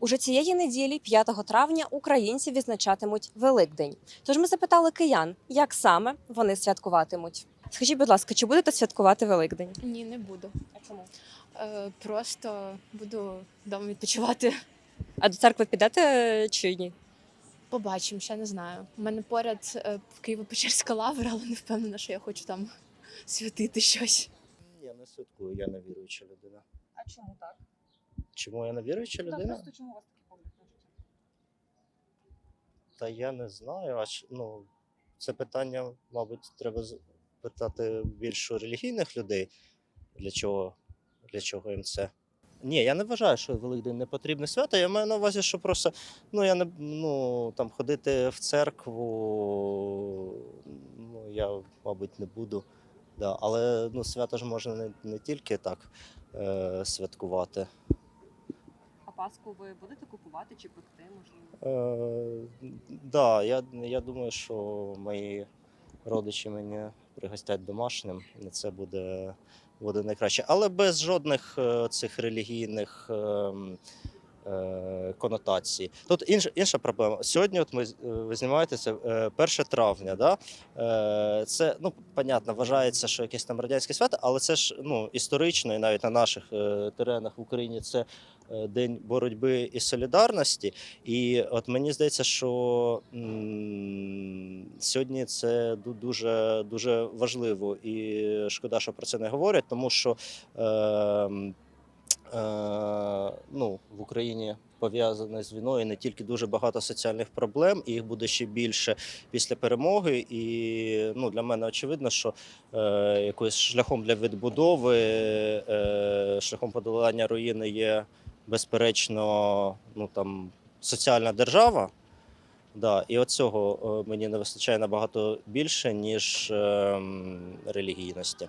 Уже цієї неділі, 5 травня, українці відзначатимуть Великдень. Тож ми запитали киян, як саме вони святкуватимуть. Скажіть, будь ласка, чи будете святкувати Великдень? Ні, не буду. А чому? Е, просто буду вдома відпочивати. А до церкви підете чи ні? Побачимо, ще не знаю. У мене поряд е, в Києво-Печерська лавра, але не впевнена, що я хочу там святити щось. Ні, не святкую, я не віруюча людина. А чому так? Чому я не віруюча людина? чому у вас такий погляд на життя? Та я не знаю. А ч- ну, це питання, мабуть, треба питати більш у релігійних людей, для чого, для чого їм це. Ні, я не вважаю, що Великдень не потрібне свято. Я маю на увазі, що просто ну, я не ну, там, ходити в церкву, ну, я, мабуть, не буду. Да. Але ну, свято ж можна не, не тільки так е, святкувати. А Пасху ви будете купувати чи пекти, можливо? Е, да, я, я думаю, що мої родичі мене пригостять домашнім, і це буде, буде найкраще. Але без жодних е, цих релігійних. е, Конотації. Тут інша, інша проблема. Сьогодні, от ми е, ви знімаєте це е, 1 травня. Да? Е, Це, ну, понятно, вважається, що якесь там радянське свято, але це ж ну, історично, і навіть на наших е, теренах в Україні це е, День боротьби і солідарності. І от мені здається, що м, сьогодні це дуже, дуже важливо. І шкода, що про це не говорять, тому що е, е, ну, в Україні пов'язане з війною не тільки дуже багато соціальних проблем, і їх буде ще більше після перемоги. І ну, для мене очевидно, що е, якоюсь шляхом для відбудови, е, шляхом подолання руїни є безперечно, ну там соціальна держава. Да, і от цього е, мені не вистачає набагато більше, ніж ем, релігійності.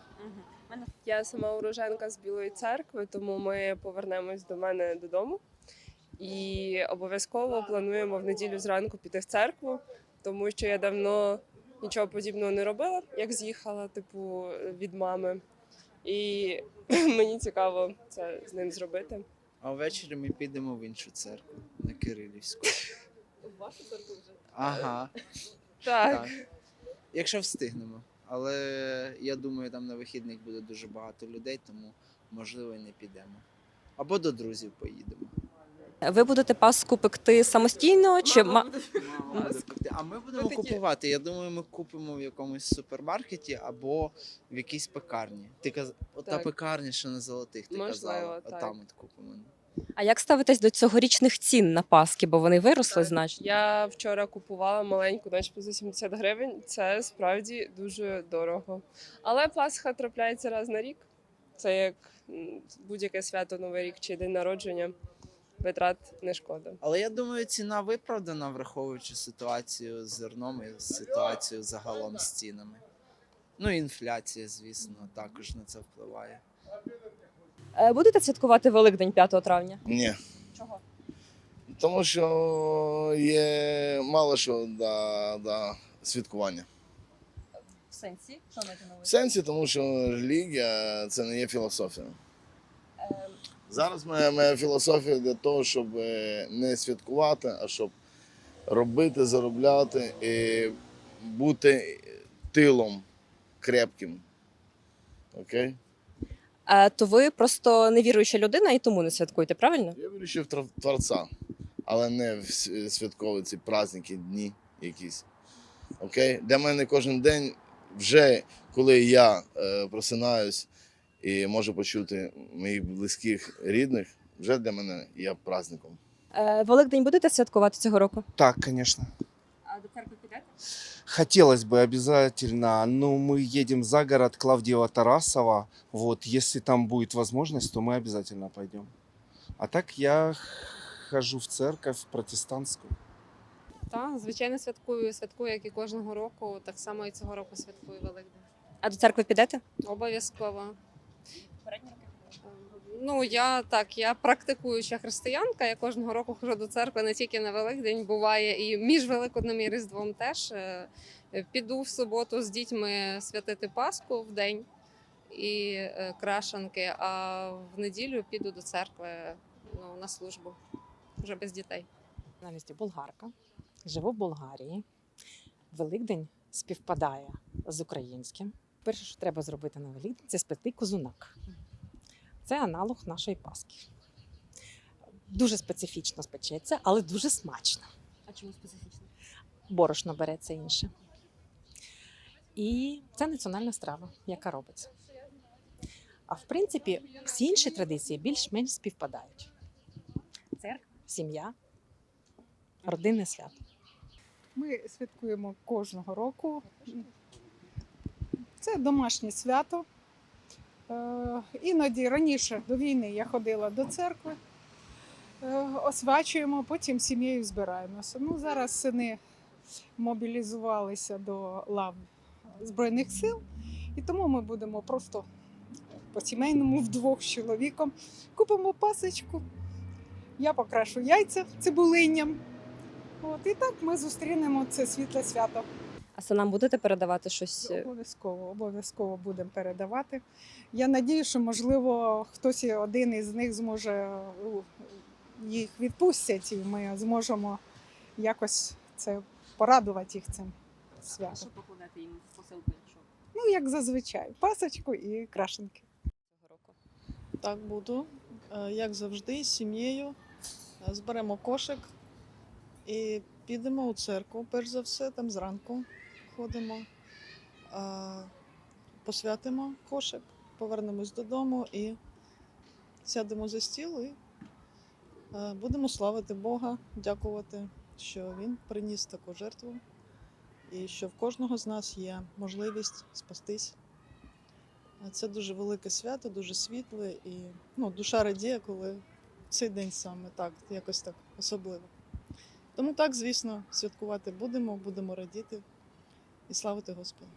Я сама уроженка з Білої церкви, тому ми повернемось до мене додому. І обов'язково плануємо в неділю зранку піти в церкву, тому що я давно нічого подібного не робила, як з'їхала, типу, від мами. І мені цікаво це з ним зробити. А ввечері ми підемо в іншу церкву на Кирилівську. В вашу церкву вже? Ага, Так. так. Якщо встигнемо. Але я думаю, там на вихідних буде дуже багато людей, тому можливо і не підемо. Або до друзів поїдемо. Ви будете Пасху пекти самостійно чи ма... А ми будемо купувати. Я думаю, ми купимо в якомусь супермаркеті або в якійсь пекарні. Ти каз... Та Так. пекарня, що на золотих, ти Можливо, казала. так. А там от купимо. А як ставитесь до цьогорічних цін на Пасхи, бо вони виросли значно? Я вчора купувала маленьку наче за 70 гривень. Це справді дуже дорого. Але Пасха трапляється раз на рік. Це як м, будь-яке свято, Новий рік чи день народження. Витрат не шкода. Але я думаю, ціна виправдана, враховуючи ситуацію з зерном і ситуацію загалом з цінами. Ну, і інфляція, звісно, також на це впливає. Е, Будете святкувати Великдень 5 травня? Ні. Чого? Тому що є мало що до, до святкування. В сенсі? Що маєте на В сенсі, тому що релігія це не є філософія. Зараз моя, моя філософія для того, щоб е, не святкувати, а щоб робити, заробляти і бути тилом крепким. Окей? Е, То ви просто невіруюча людина і тому не святкуєте, правильно? Я вірю, в Творця, але не в с- святкові ці праздники, дні якісь. Окей? Для мене кожен день, вже коли я е, просинаюсь і можу почути моїх близьких рідних, вже для мене є праздником. Е, Великдень будете святкувати цього року? Так, конечно. А до церкви підете? Хотелось бы обязательно, но мы едем за город Клавдиева Тарасова. Вот, если там будет возможность, то мы обязательно пойдем. А так я хожу в церковь протестантскую. Так, звичайно, святкую. Святкую, як і кожного року. Так само і цього року святкую Великдень. А до церкви підете? Обов'язково. Ну, я так, я практикуюча християнка. Я кожного року ходжу до церкви не тільки на Великдень, буває і між Великоднем і Різдвом теж. Е, Піду в суботу з дітьми святити Пасху в день і е, крашанки, а в неділю піду до церкви ну, на службу. вже без дітей. національності болгарка, живу в Болгарії. Великдень співпадає з українським. Перше, що треба зробити на Великдень, це спекти козунак. Це аналог нашої паски. Дуже специфічно спечеться, але дуже смачно. А чому специфічно? Борошно береться інше. І це національна страва, яка робиться. А в принципі, всі інші традиції більш-менш співпадають. Церква, сім'я, родинне свято. Ми святкуємо кожного року. Це домашнє свято. Е, Іноді раніше до війни я ходила до церкви, е, освячуємо, потім сім'єю збираємося. Ну, зараз сини мобілізувалися до лав Збройних сил, і тому ми будемо просто по сімейному вдвох з чоловіком. Купимо пасочку, я покрашу яйця цибулинням. От і так ми зустрінемо це світле свято. А синам будете передавати щось? е, Обов'язково, обов'язково будемо передавати. Я надію, що можливо хтось один із них зможе їх відпустять, і ми зможемо якось це порадувати їх цим святом. покладати їм в посилку, якщо Ну, як зазвичай, пасочку і крашенки. цього року? Так буду. Е, Як завжди, з сім'єю. Е, Зберемо кошик і підемо у церкву. Перш за все, там зранку ходимо, посвятимо кошик, повернемось додому і сядемо за стіл і е, будемо славити Бога, дякувати, що Він приніс таку жертву і що в кожного з нас є можливість спастись. Це дуже велике свято, дуже світле, і ну, душа радіє, коли цей день саме так, якось так особливо. Тому так, звісно, святкувати будемо, будемо радіти і славити Господа.